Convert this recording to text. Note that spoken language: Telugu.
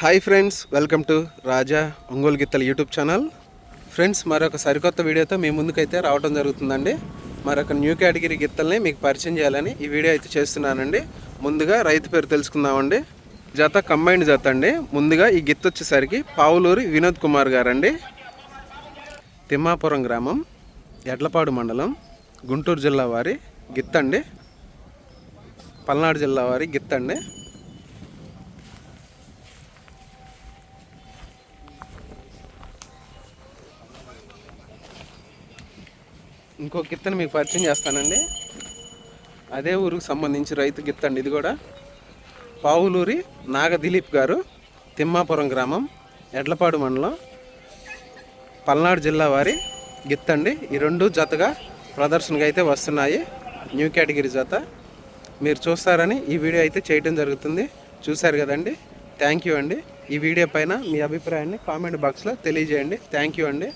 Hi friends welcome to Raja Ongole గిత్తల YouTube channel friends మరొక సరికొత్త వీడియోతో మీ ముందుకైతే రావడం జరుగుతుందండి. మరొక న్యూ కేటగిరీ గిత్తల్ని మీకు పరిచయం చేయాలని ఈ వీడియో అయితే చేస్తున్నానండి. ముందుగా రైతు పేరు తెలుసుకుందామండి. జత కంబైన్డ్ జత అండి. ముందుగా ఈ గిత్త వచ్చేసరికి పావులూరి వినోద్ కుమార్ గారండి. తిమ్మాపురం గ్రామం ఎడ్లపాడు మండలం గుంటూరు జిల్లా వారి గిత్తండి. పల్నాడు జిల్లా వారి గిత్తండి. ఇంకో గిత్తను మీకు పరిచయం చేస్తానండి. అదే ఊరికి సంబంధించి రైతు గిత్త అండి ఇది కూడా. పావులూరి నాగ దిలీప్ గారు తిమ్మాపురం గ్రామం ఎడ్లపాడు మండలం పల్నాడు జిల్లా వారి గిత్తండి. ఈ రెండు జతగా ప్రదర్శనగా అయితే వస్తున్నాయి. న్యూ కేటగిరీ జత. మీరు చూస్తారని ఈ వీడియో అయితే చేయడం జరుగుతుంది. చూశారు కదండి? థ్యాంక్ యూ అండి. ఈ వీడియో పైన మీ అభిప్రాయాన్ని కామెంట్ బాక్స్లో తెలియజేయండి. థ్యాంక్ యూ అండి.